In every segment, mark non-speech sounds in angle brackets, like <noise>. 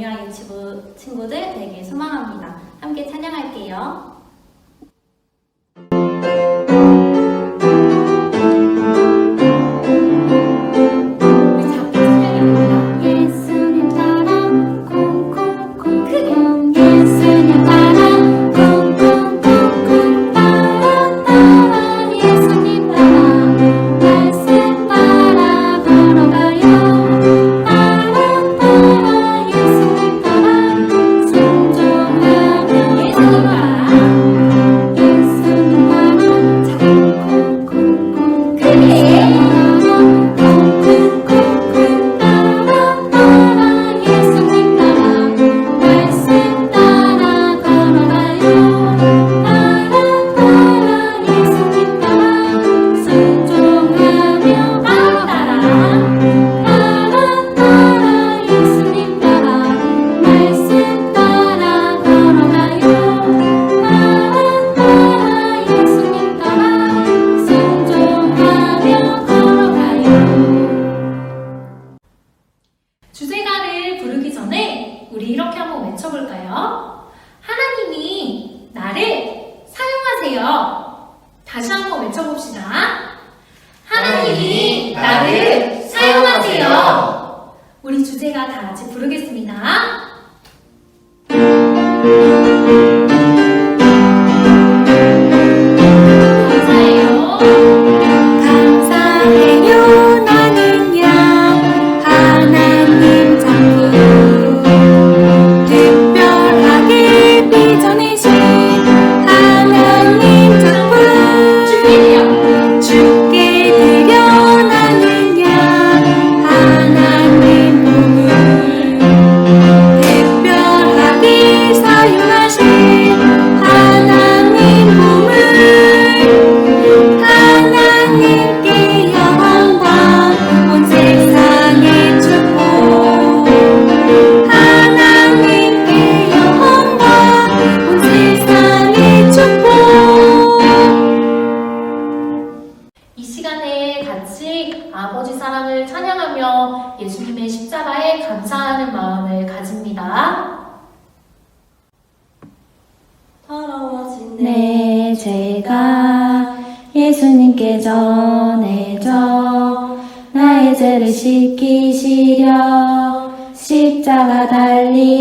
중요하게 친구들 되길 소망합니다. 함께 찬양할게요. 주제가를 부르기 전에 우리 이렇게 한번 외쳐볼까요? 하나님이 나를 사용하세요. 다시 한번 외쳐봅시다. 하나님이 나를 사용하세요. 우리 주제가 다 같이 부르겠습니다.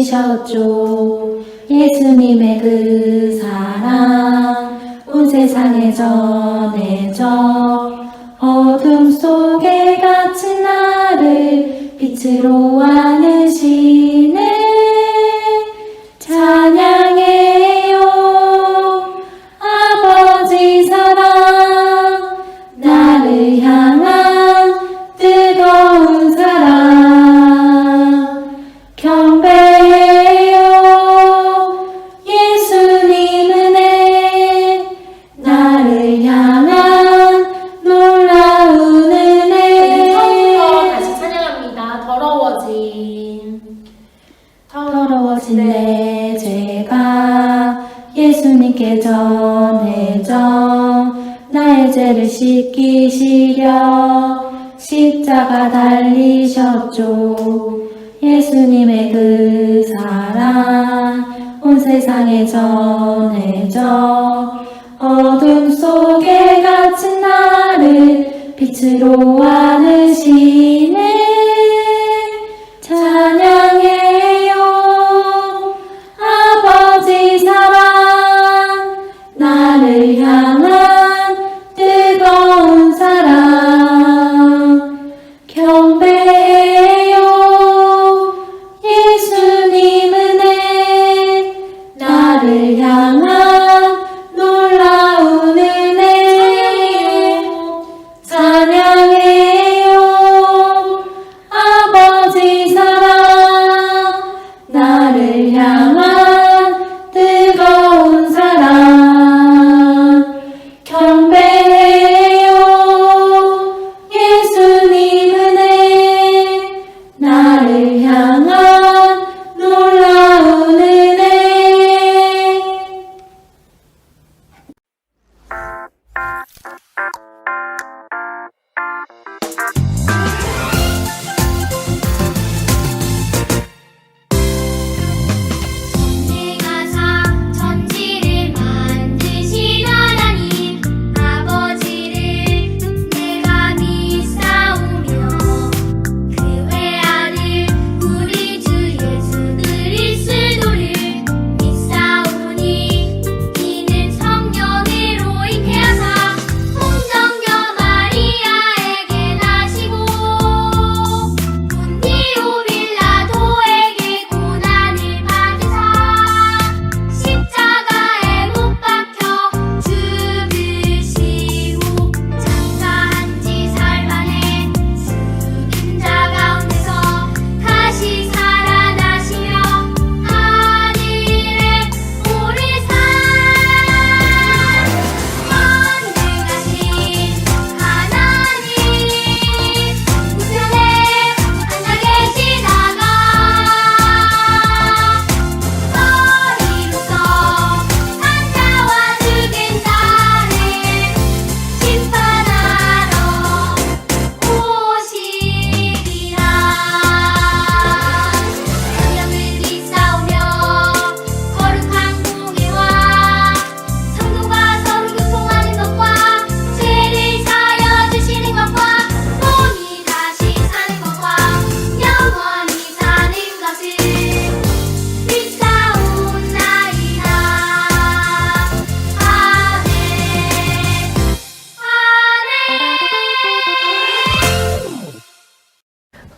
주셨죠. 예수님의 그 사랑 온 세상에 전해져 어둠 속에 갇힌 나를 빛으로 안으시 좋아하시는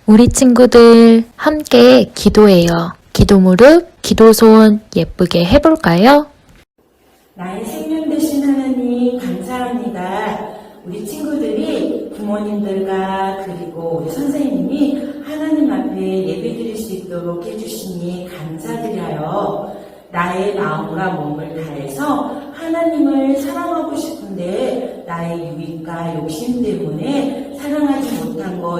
우리 친구들 함께 기도해요. 기도 무릎, 기도 손 예쁘게 해볼까요? 나의 생명 되신 하나님 감사합니다. 우리 친구들이 부모님들과 그리고 우리 선생님이 하나님 앞에 예배드릴 수 있도록 해주시니 감사드려요. 나의 마음과 몸을 다해서 하나님을 사랑하고 싶은데 나의 유익과 욕심 때문에 거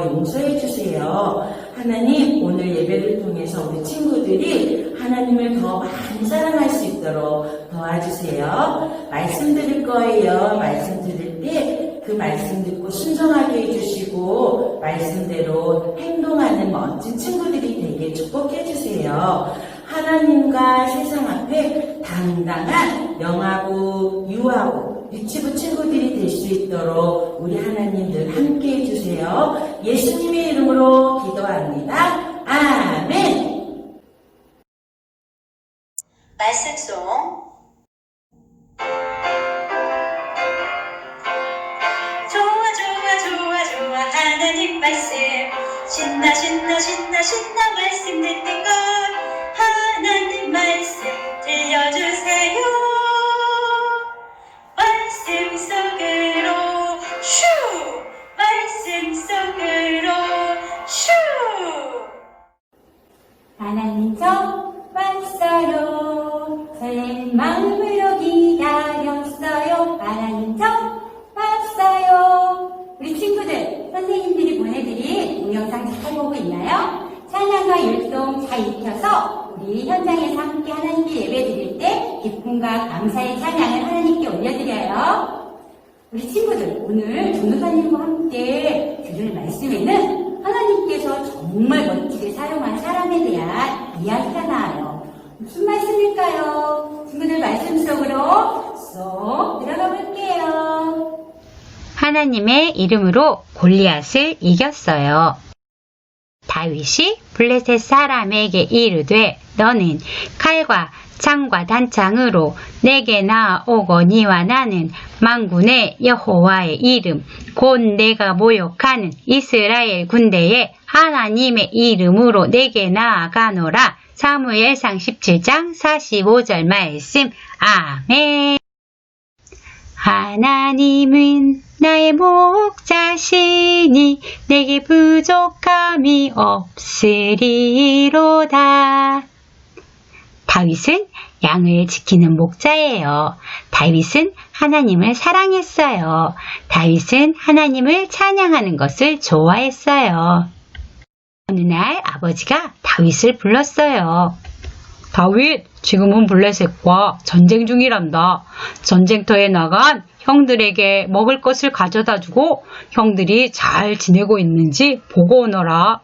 용서해 주세요. 하나님 오늘 예배를 통해서 우리 친구들이 하나님을 더 많이 사랑할 수 있도록 도와주세요. 말씀 드릴 거예요. 말씀 들을 때그 말씀 듣고 순종하게 해주시고 말씀대로 행동하는 멋진 친구들이 되게 축복해 주세요. 하나님과 세상 앞에 당당한 영하고 유하고 유치부 친구들이 될 수 있도록 우리 하나님 늘 함께 해주세요. 예수님의 이름으로 기도합니다. 아멘. 말씀송 좋아 좋아 좋아 좋아 하나님 말씀 신나 신나 신나 신나 말씀 듣는 것 하나님 저 왔어요. 설레는 마음으로 기다렸어요. 저 왔어요. 우리 친구들, 선생님들이 보내드린 동영상 잘 보고 있나요? 찬양과 율동 잘 익혀서 우리 현장에서 함께 하나님께 예배 드릴 때 기쁨과 감사의 찬양을 하나님께 올려드려요. 우리 친구들, 오늘 전도사님과 함께 들을 말씀에는 하나님께서 정말 멋지게 사용한 사람에 대한 이야기가 나와요. 무슨 말씀일까요? 친구들 말씀 속으로 쏙 들어가 볼게요. 하나님의 이름으로 골리앗을 이겼어요. 다윗이 블레셋 사람에게 이르되 너는 칼과 창과 단창으로 내게 나아오거니와 나는 만군의 여호와의 이름 곧 내가 모욕하는 이스라엘 군대의 하나님의 이름으로 내게 나아가노라. 사무엘상 17장 45절 말씀. 아멘. 하나님은 나의 목자시니 내게 부족함이 없으리로다. 다윗은 양을 지키는 목자예요. 다윗은 하나님을 사랑했어요. 다윗은 하나님을 찬양하는 것을 좋아했어요. 어느 날 아버지가 다윗을 불렀어요. 다윗, 지금은 블레셋과 전쟁 중이란다. 전쟁터에 나간 형들에게 먹을 것을 가져다 주고 형들이 잘 지내고 있는지 보고 오너라.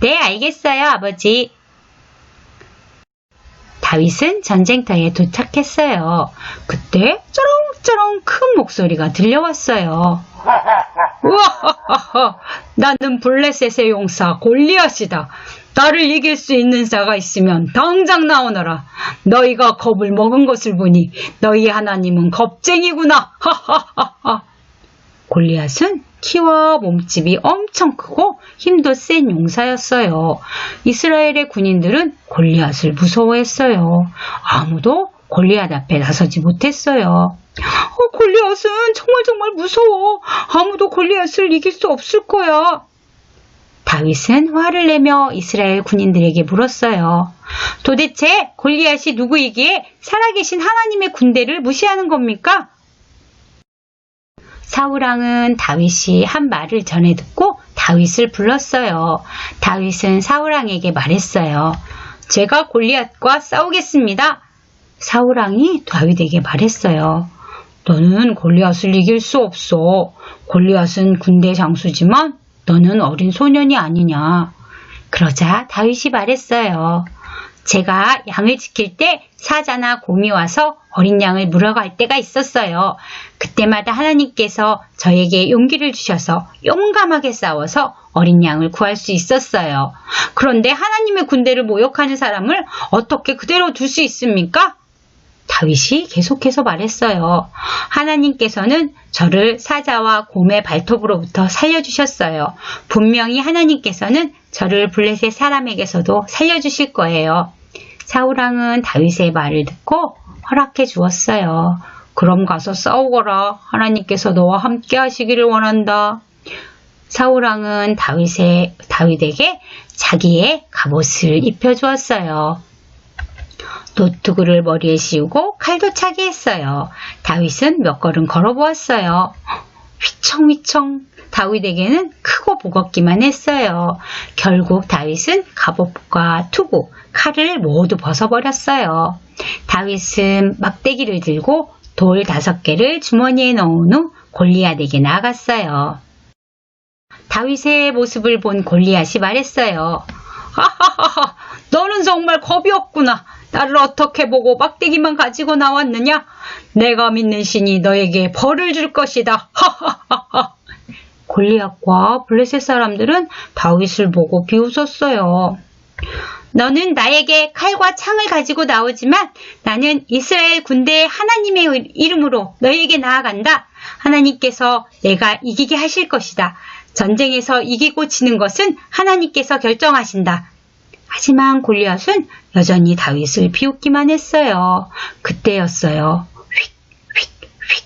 네, 알겠어요, 아버지. 다윗은 전쟁터에 도착했어요. 그때 쩌렁쩌렁 큰 목소리가 들려왔어요. 우와, <laughs> 나는 블레셋의 용사 골리앗이다. 나를 이길 수 있는 자가 있으면 당장 나오너라. 너희가 겁을 먹은 것을 보니 너희 하나님은 겁쟁이구나. <laughs> 골리앗은 키와 몸집이 엄청 크고 힘도 센 용사였어요. 이스라엘의 군인들은 골리앗을 무서워했어요. 아무도 골리앗 앞에 나서지 못했어요. 어, 골리앗은 정말 정말 무서워. 아무도 골리앗을 이길 수 없을 거야. 다윗은 화를 내며 이스라엘 군인들에게 물었어요. 도대체 골리앗이 누구이기에 살아계신 하나님의 군대를 무시하는 겁니까? 사울왕은 다윗이 한 말을 전해 듣고 다윗을 불렀어요. 다윗은 사울왕에게 말했어요. 제가 골리앗과 싸우겠습니다. 사울왕이 다윗에게 말했어요. 너는 골리앗을 이길 수 없어. 골리앗은 군대 장수지만 너는 어린 소년이 아니냐. 그러자 다윗이 말했어요. 제가 양을 지킬 때 사자나 곰이 와서 어린 양을 물어갈 때가 있었어요. 그때마다 하나님께서 저에게 용기를 주셔서 용감하게 싸워서 어린 양을 구할 수 있었어요. 그런데 하나님의 군대를 모욕하는 사람을 어떻게 그대로 둘 수 있습니까? 다윗이 계속해서 말했어요. 하나님께서는 저를 사자와 곰의 발톱으로부터 살려주셨어요. 분명히 하나님께서는 저를 블레셋 사람에게서도 살려주실 거예요. 사우랑은 다윗의 말을 듣고 허락해 주었어요. 그럼 가서 싸우거라. 하나님께서 너와 함께 하시기를 원한다. 사우랑은 다윗의, 다윗에게 자기의 갑옷을 입혀 주었어요. 노트구를 머리에 씌우고 칼도 차게 했어요. 다윗은 몇 걸음 걸어보았어요. 휘청휘청 다윗에게는 크고 무겁기만 했어요. 결국 다윗은 갑옷과 투구, 칼을 모두 벗어버렸어요. 다윗은 막대기를 들고 돌 다섯 개를 주머니에 넣은 후 골리앗에게 나아갔어요. 다윗의 모습을 본 골리앗이 말했어요. <laughs> 하하하하, 너는 정말 겁이 없구나. 나를 어떻게 보고 막대기만 가지고 나왔느냐? 내가 믿는 신이 너에게 벌을 줄 것이다. 하하하하. 골리앗과 블레셋 사람들은 다윗을 보고 비웃었어요. 너는 나에게 칼과 창을 가지고 나오지만 나는 이스라엘 군대의 하나님의 이름으로 너에게 나아간다. 하나님께서 내가 이기게 하실 것이다. 전쟁에서 이기고 지는 것은 하나님께서 결정하신다. 하지만 골리앗은 여전히 다윗을 비웃기만 했어요. 그때였어요. 휙, 휙, 휙.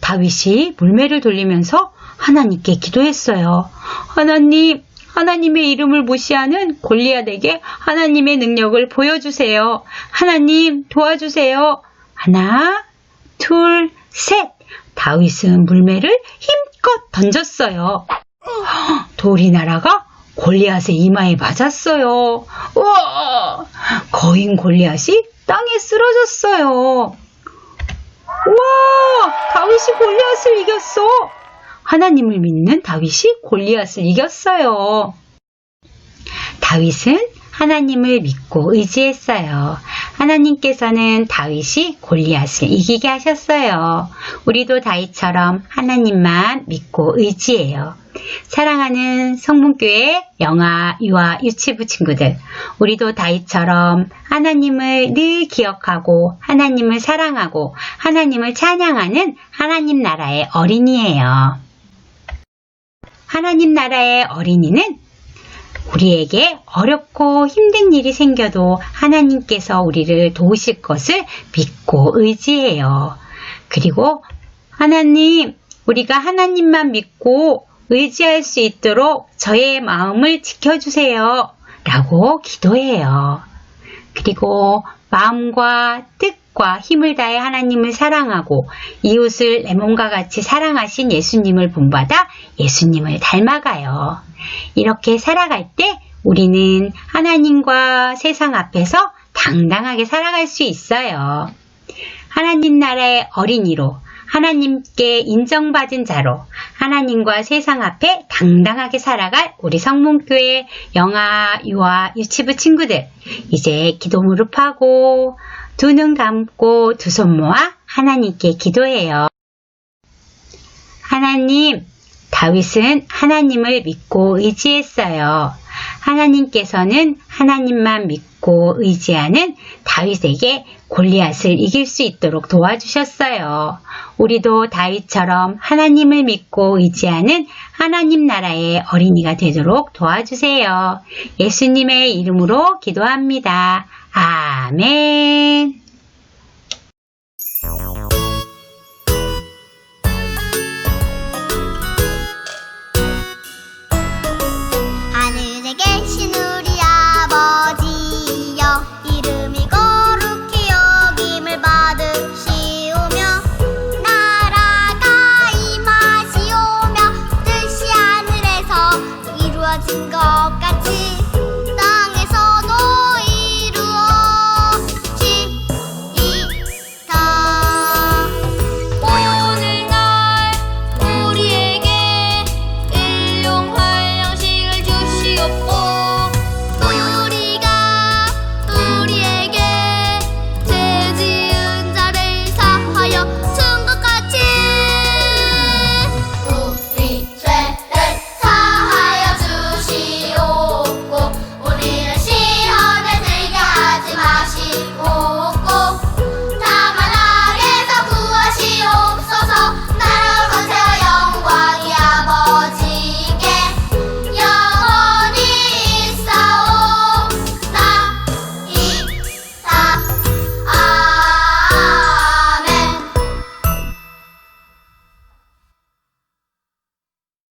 다윗이 물매를 돌리면서 하나님께 기도했어요. 하나님, 하나님의 이름을 무시하는 골리앗에게 하나님의 능력을 보여주세요. 하나님 도와주세요. 하나, 둘, 셋. 다윗은 물매를 힘껏 던졌어요. 돌이 날아가 골리앗의 이마에 맞았어요. 우와! 거인 골리앗이 땅에 쓰러졌어요. 우와! 다윗이 골리앗을 이겼어. 하나님을 믿는 다윗이 골리앗을 이겼어요. 다윗은 하나님을 믿고 의지했어요. 하나님께서는 다윗이 골리앗을 이기게 하셨어요. 우리도 다윗처럼 하나님만 믿고 의지해요. 사랑하는 성문교회 영아, 유아, 유치부 친구들, 우리도 다윗처럼 하나님을 늘 기억하고 하나님을 사랑하고 하나님을 찬양하는 하나님 나라의 어린이에요. 하나님 나라의 어린이는 우리에게 어렵고 힘든 일이 생겨도 하나님께서 우리를 도우실 것을 믿고 의지해요. 그리고 하나님, 우리가 하나님만 믿고 의지할 수 있도록 저의 마음을 지켜주세요. 라고 기도해요. 그리고 마음과 뜻과 힘을 다해 하나님을 사랑하고 이웃을 내 몸과 같이 사랑하신 예수님을 본받아 예수님을 닮아가요. 이렇게 살아갈 때 우리는 하나님과 세상 앞에서 당당하게 살아갈 수 있어요. 하나님 나라의 어린이로 하나님께 인정받은 자로 하나님과 세상 앞에 당당하게 살아갈 우리 성문교회 영아, 유아, 유치부 친구들 이제 기도 무릎하고 두 눈 감고 두 손 모아 하나님께 기도해요. 하나님, 다윗은 하나님을 믿고 의지했어요. 하나님께서는 하나님만 믿고 의지하는 다윗에게 골리앗을 이길 수 있도록 도와주셨어요. 우리도 다윗처럼 하나님을 믿고 의지하는 하나님 나라의 어린이가 되도록 도와주세요. 예수님의 이름으로 기도합니다. 아멘.